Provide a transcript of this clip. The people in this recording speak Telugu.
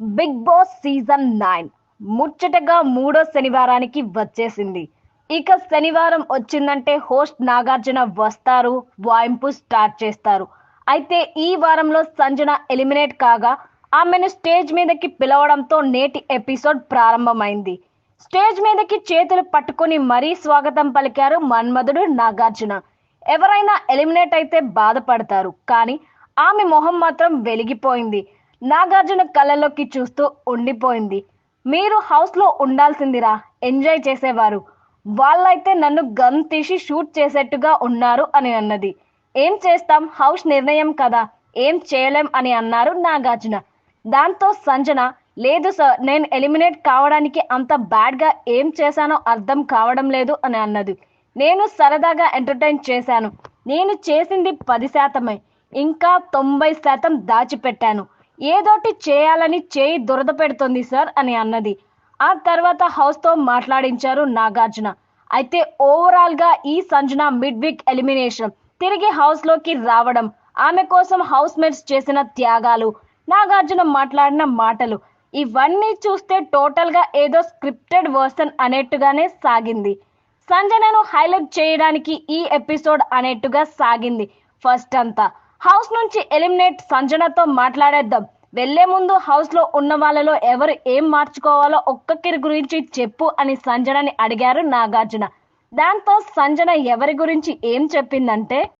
బిగ్ బాస్ సీజన్ నైన్ ముచ్చటగా మూడో శనివారానికి వచ్చేసింది. ఇక శనివారం వచ్చిందంటే హోస్ట్ నాగార్జున వస్తారు వాయింపు స్టార్ట్ చేస్తారు. అయితే ఈ వారంలో సంజన ఎలిమినేట్ కాగా ఆమెను స్టేజ్ మీదకి పిలవడంతో నేటి ఎపిసోడ్ ప్రారంభమైంది. స్టేజ్ మీదకి చేతులు పట్టుకుని మరీ స్వాగతం పలికారు మన్మధుడు నాగార్జున. ఎవరైనా ఎలిమినేట్ అయితే బాధపడతారు కానీ ఆమె మొహం మాత్రం వెలిగిపోయింది. నాగార్జున కళ్ళలోకి చూస్తూ ఉండిపోయింది. మీరు హౌస్లో ఉండాల్సిందిరా ఎంజాయ్ చేసేవారు. వాళ్ళైతే నన్ను గన్ తీసి షూట్ చేసేట్టుగా ఉన్నారు అని అన్నది. ఏం చేస్తాం? హౌస్ నిర్ణయం కదా. ఏం చేయలేం అని అన్నారు నాగార్జున. దాంతో సంజన లేదు సార్ నేను ఎలిమినేట్ కావడానికి అంత బ్యాడ్గా ఏం చేశానో అర్థం కావడం లేదు అని అన్నది. నేను సరదాగా ఎంటర్టైన్ చేశాను. నేను చేసింది పది శాతమే. ఇంకా తొంభై శాతం దాచిపెట్టాను. ఏదోటి చేయాలని చేయి దురద పెడుతుంది సార్ అని అన్నది. ఆ తర్వాత హౌస్తో మాట్లాడించారు నాగార్జున. అయితే ఓవరాల్గా ఈ సంజన మిడ్ వీక్ ఎలిమినేషన్ తిరిగి హౌస్లోకి రావడం ఆమె కోసం హౌస్ మేట్స్ చేసిన త్యాగాలు నాగార్జున మాట్లాడిన మాటలు ఇవన్నీ చూస్తే టోటల్గా ఏదో స్క్రిప్టెడ్ వర్సన్ అనేట్టుగానే సాగింది. సంజనను హైలైట్ చేయడానికి ఈ ఎపిసోడ్ అనేట్టుగా సాగింది ఫస్ట్ అంతా. హౌస్ నుంచి ఎలిమినేట్ సంజనతో మాట్లాడేద్దాం. వెళ్ళే ముందు హౌస్లో ఉన్న వాళ్ళలో ఎవరు ఏం మార్చుకోవాలో ఒక్కొక్కరి గురించి చెప్పు అని సంజనని అడిగారు నాగార్జున. దాంతో సంజన ఎవరి గురించి ఏం చెప్పిందంటే